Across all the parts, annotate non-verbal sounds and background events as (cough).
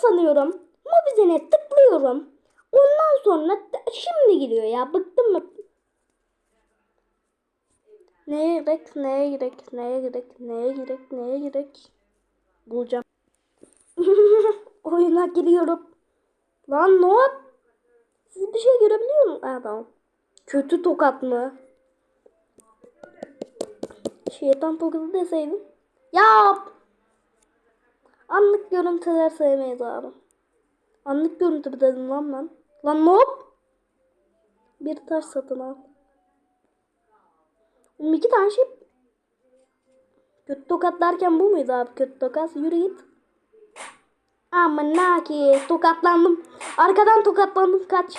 sanıyorum. Mobizen'e tıklıyorum. Ondan sonra şimdi giriyor ya. Bıktım mı? Neye gerek, neye gerek, neye gerek, neye gerek, neye gerek? Bulacağım. (laughs) Oyuna giriyorum. Lan ne yap? Siz bir şey görebiliyor musunuz? Ha tamam. Kötü tokat mı? Şeytan tokatı deseydim. Yap. Anlık görüntüler sevmeyiz abi. Anlık görüntü dedim lan ben. Lan ne yap? Bir taş satın al. Oğlum iki tane şey. Kötü tokat derken bu muydu abi? Kötü tokat. Yürü git. Aman ki tokatlandım. Arkadan tokatlandım kaç.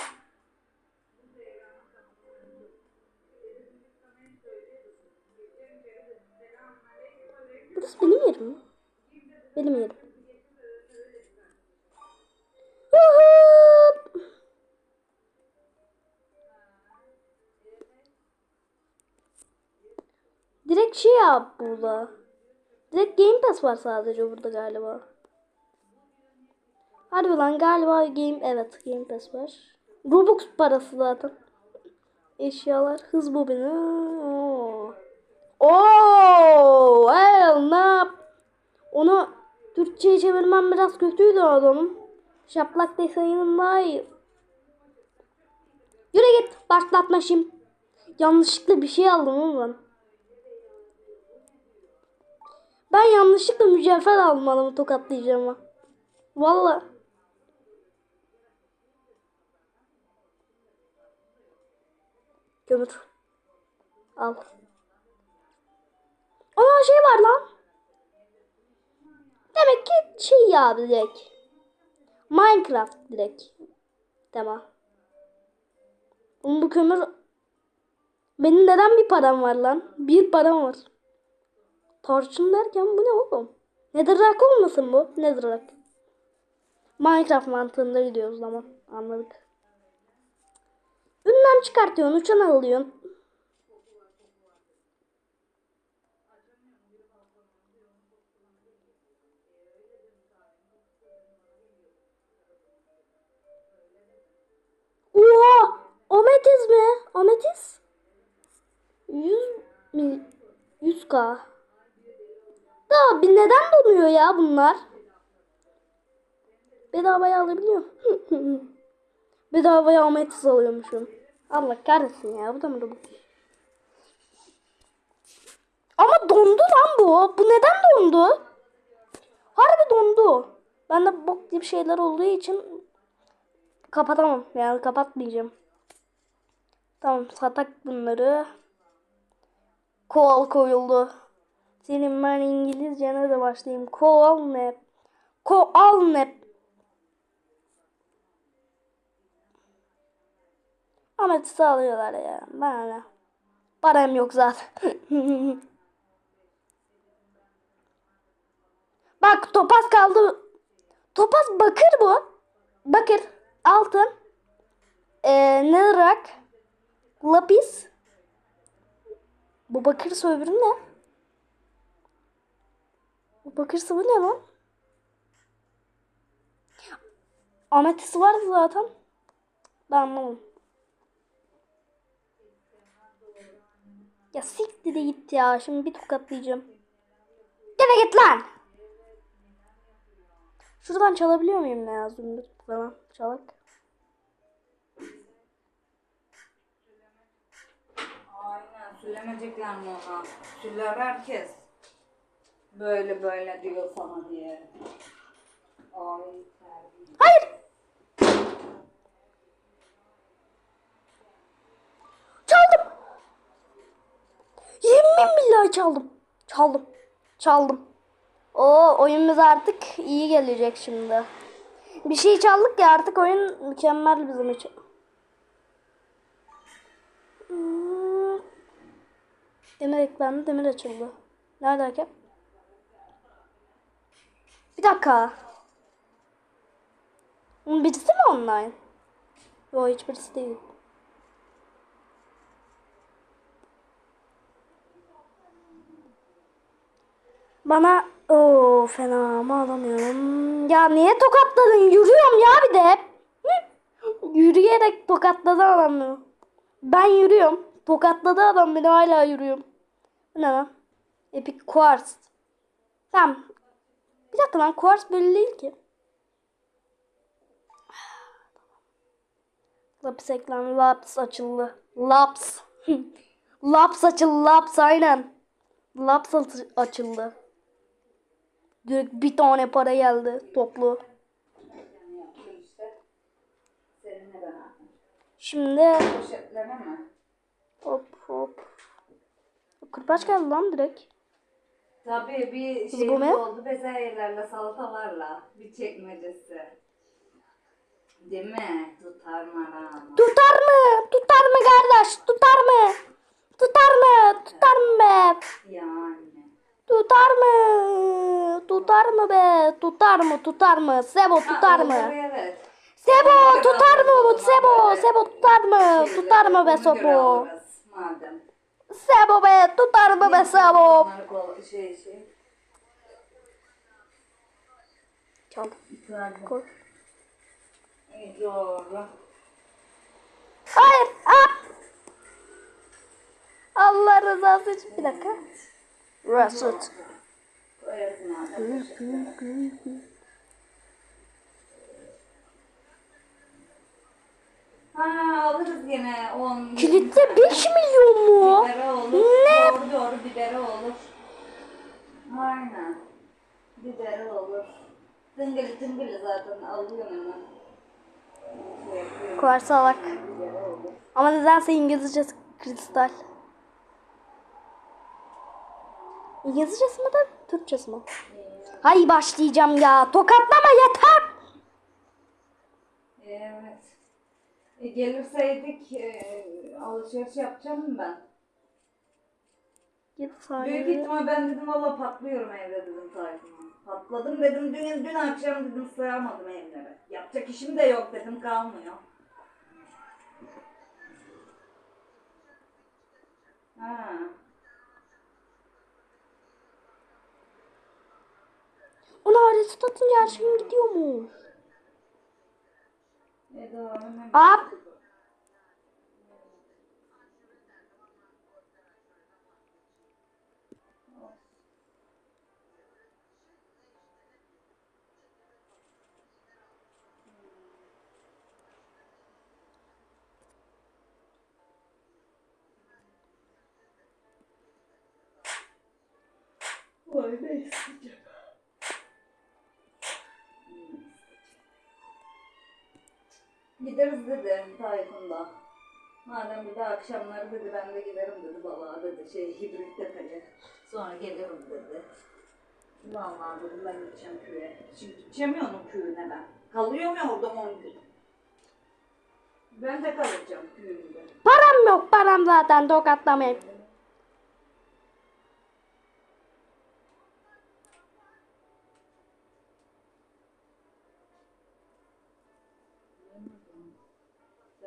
Burası benim yerim mi? Benim yerim. Hup! Direkt şey yap burada. Direkt Game Pass var sadece burada galiba. Harbi lan galiba Game evet Game Pass var. Robux parası zaten. Eşyalar hız bobini. Oo. Oo, el ne? Onu Türkçe'ye çevirmem biraz kötüydü adamım. Şaplak desenin iyi. Yürü git başlatma şimdi. Yanlışlıkla bir şey aldım ama ben. Yanlışlıkla mücevher aldım adamı tokatlayacağım. Valla. Kömür. Al. Aa şey var lan. Demek ki şey ya. Minecraft direkt. Tamam. Bu kömür... Benim neden bir param var lan? Bir param var. Tarçın derken bu ne oğlum? Netherrack olmasın bu? Netherrack. Minecraft mantığında gidiyoruz ama. Anladık. Ünlem çıkartıyorsun, uçan alıyorsun. Oha! Ametis mi? Ametis? 100 mil 100k. Da bir neden donuyor ya bunlar? Bedavaya alabiliyor. (laughs) Bedavaya ametis alıyormuşum. Allah kahretsin ya bu da mı bu? Ama dondu lan bu. Bu neden dondu? Harbi dondu. Ben de bok gibi şeyler olduğu için kapatamam. Yani kapatmayacağım. Tamam satak bunları. Koal koyuldu. Senin ben İngilizcene de başlayayım. Koal ne? Koal ne? Ahmet sağlıyorlar ya. Ne? Param yok zaten. (laughs) Bak topaz kaldı. Topaz bakır bu. Bakır. Altın. Ee, netherrack. Lapis. Bu bakırsa öbürü ne? Bu bakırsa bu ne lan? Ametist var zaten. Ben anlamadım. Ya siktir de git ya. Şimdi bir tokatlayacağım. Gene git lan. Şuradan çalabiliyor muyum ne yazdım falan çalak. Aynen söylemeyecekler mi ona? Söyler herkes. Böyle böyle diyor sana diye. Ay terbiye. Hayır. Çaldım. Yemin billahi çaldım. Çaldım. Çaldım. O oyunumuz artık iyi gelecek şimdi. Bir şey çaldık ya artık oyun mükemmel bizim için. Demir eklendi, demir açıldı. Neredeyken? Bir dakika. Birisi mi online? Yok hiçbirisi değil. Bana Oo fena ama alamıyorum. Ya niye tokatladın? Yürüyorum ya bir de. Yürüyerek tokatladı adamı. Ben yürüyorum. Tokatladı adam beni hala yürüyorum. Ne lan? Epic Quartz. Tamam. Bir dakika lan Quartz böyle değil ki. (sighs) Lapis ekran Laps açıldı. Laps. (laughs) Laps açıldı. Laps aynen. Laps açı- açıldı. Direkt bir tane para geldi toplu. Şimdi hop hop. Kırbaç geldi lan direkt. Tabii bir şey oldu bezelyelerle salatalarla bir çekmecesi. Değil mi? Tutar maram. Tutar mı? Tutar mı kardeş? Tutar mı? Tutar mı? Tutar mı? Yani. Tutar mı? Tutar mı be? Tutar mı? Tutar mı? Sebo tutar mı? Evet. Sebo tutar mı? Sebo, Sebo tutar mı? Tutar mı be Sebo? Sebo be tutar mı be Sebo? Şey şey. Çal. Koy. Hayır. Ah! Allah rızası için bir dakika. Abi. Ha alırız gene 10. Kilitte 5 milyon mu? Bibere olur. Ne? Doğru doğru bibere olur. Aynen. Bibere olur. Tıngılı tıngılı zaten alıyorum hemen. Şey yapıyorum, Kuvar salak. bibere olur. Ama nedense İngilizcesi kristal. İngilizcesi mi de Türkçesi mi? Hay başlayacağım ya. Tokatlama yeter. Evet. E, gelirseydik e, alışveriş yapacağım ben. 7 Büyük ihtimal ben dedim valla patlıyorum evde dedim Tayfun'a. Patladım dedim dün, dün akşam dedim sığamadım evlere. Yapacak işim de yok dedim kalmıyor. Ha. Ona reset atınca her şeyim gidiyor mu? Doğru. hemen- Aa, Vay ne isteyeceğim. Gideriz dedi Tayfun'da. Madem bir de akşamları dedi ben de giderim dedi balığa dedi şey hibrit tepeli. Sonra gelirim dedi. Vallahi dedim ben gideceğim köye. Şimdi gideceğim ya onun köyüne ben. Kalıyor mu orada 10 gün? Ben de kalacağım köyünde. param yok. Param zaten tokatlamayayım.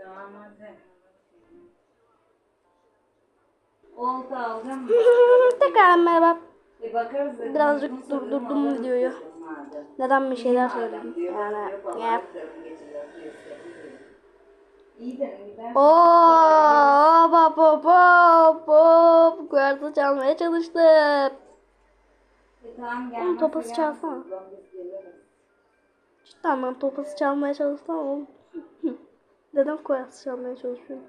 Edelim. Olta. Tekrar merhaba. E bakarız dedim. Birazcık durdurdum videoyu. Neden bir şeyler söyledim? Yani yap. gider. Hop hop hop hop. Kuartı çalmaya çalıştım. E tamam Oğlum, topası çalsana. Cidden ben topası çalmaya çalıştım ama neden kuartı çalmaya çalışıyorum?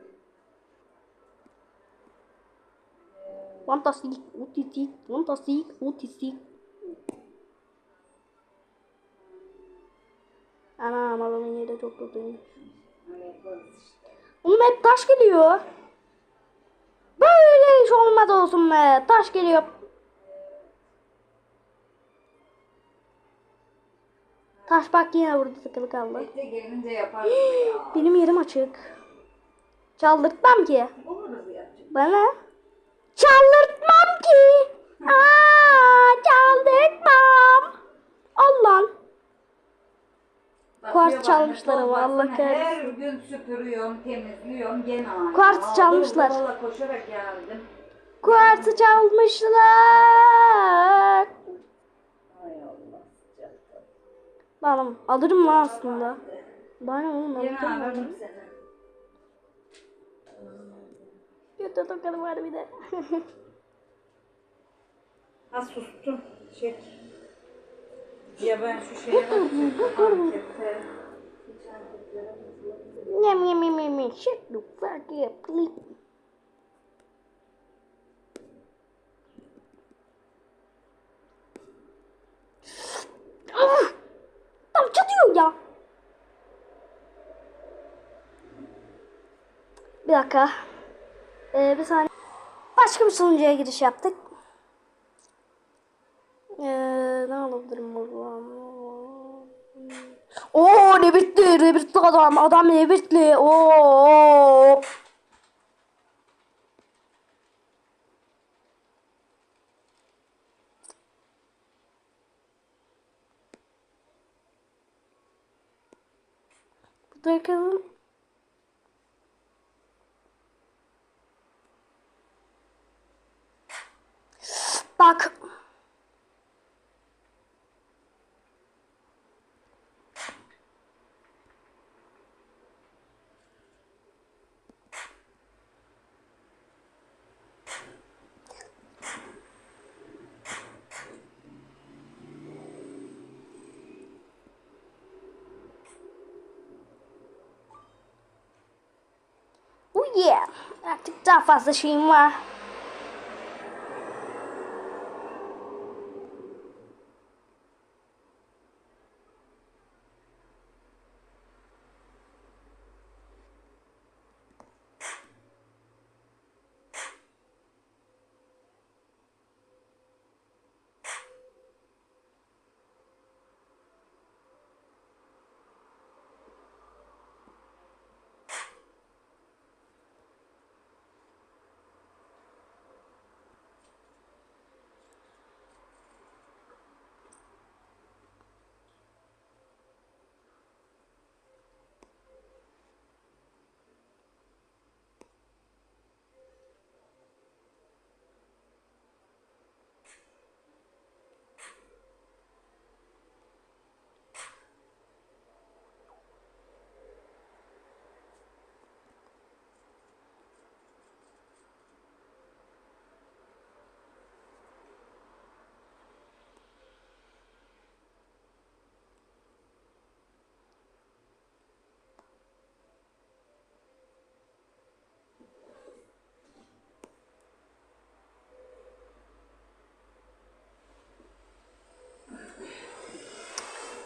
Fantastik, otistik, fantastik, otistik. Anam adamın yeri çok kötüymüş. Oğlum hep taş geliyor. Böyle iş olmaz olsun be. Taş geliyor. Taş bak yine burada tıkılı kaldı. Bekle gelince yaparız ya. (gasps) Benim yerim açık. Çaldırtmam ki. Buluruz. Bana. Çaldırtmam ki. (laughs) Aa, çaldırtmam. Allah'ım. Bana, çalmışlar ama, Allah kahretsin. Her gün süpürüyorum, temizliyorum gene aynı. Kuartz Aa, çalmışlar. Valla koşarak geldim. Kuartı çalmışlar. Ay Allah sıcakta. Bana alırım lan aslında. Bana oğlum alırım. seni. Kötü tokadı var bir de. (laughs) Ha sustum. Çek. Ya ben şu şeye bakıyorum. Yum yum yum yum yum. Shut the fuck up, please. Ah! Bir dakika. Ee, bir saniye. Başka bir sunucuya giriş yaptık. Ee, ne alabilirim buradan? Oo ne bitti adam adam ne bitti oo Bakalım. Bak. Oh yeah. Artık daha fazla şeyim var.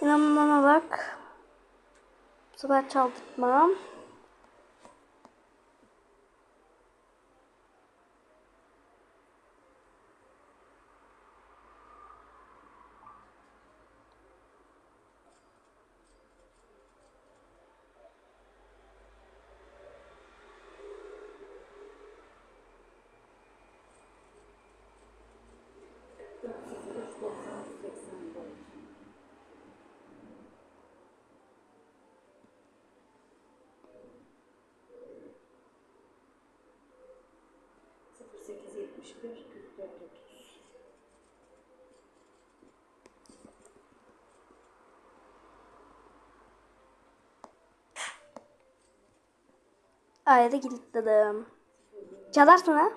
Yanmama bak. Bu sefer çaldırtmam. So yüz üç doksan mom. 71 44 30. Ayrı kilitledim. Çalar sonra.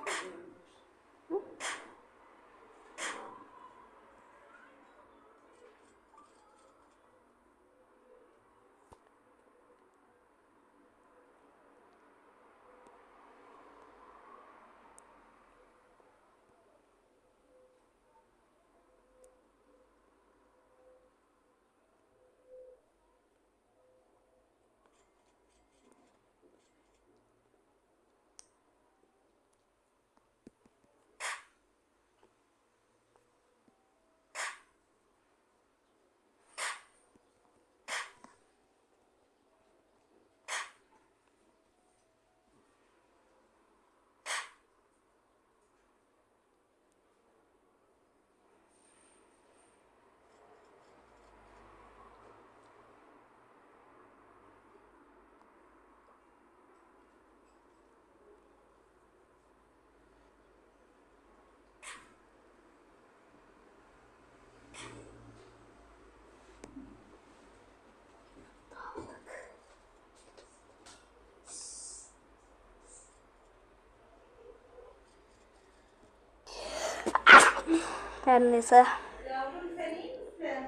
Her neyse. Yavrum sen iyi misin?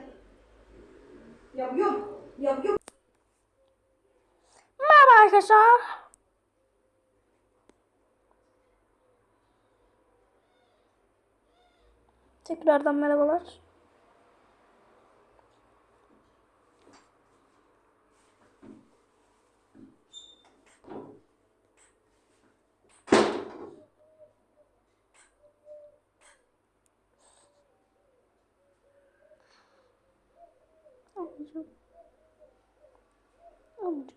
Yavrum. Yavrum. Merhaba arkadaşlar. Tekrardan merhabalar. Alacağım. Alacağım.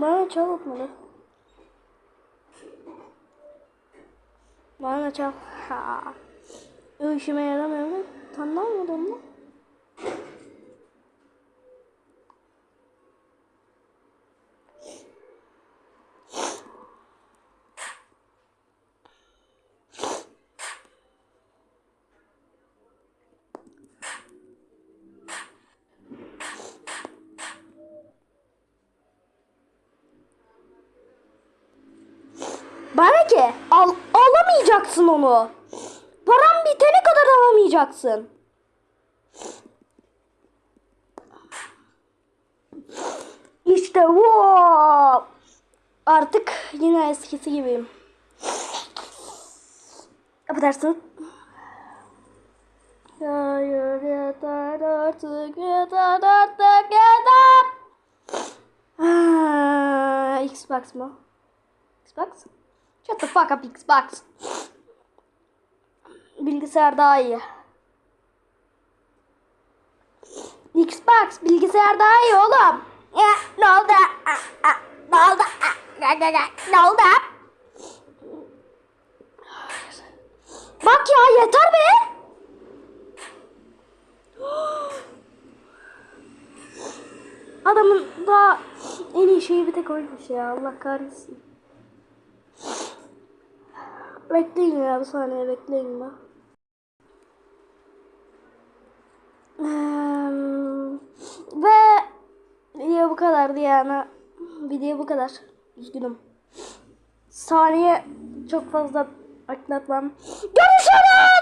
Bana çal atmadı. Bana çal. Ha. İşime yaramıyor mu? Tanımadım mı? Bana ki al, alamayacaksın onu. Param bitene kadar alamayacaksın. İşte bu. Artık yine eskisi gibiyim. Affedersin. Hayır yeter artık yeter artık yeter. Ah, Xbox mı? Xbox? Shut the fuck up Xbox. Bilgisayar daha iyi. Xbox bilgisayar daha iyi oğlum. Ya, ne oldu? Ah, ah, Ne oldu? Ah, ah, Ne oldu? Bak ya yeter be. (gasps) Adamın daha en iyi şeyi bir tek oymuş ya. Allah kahretsin. Bekleyin ya bir saniye bekleyin ya. Ve video bu kadardı yani. Video bu kadar. Üzgünüm. Saniye çok fazla atlatmam. Görüşürüz.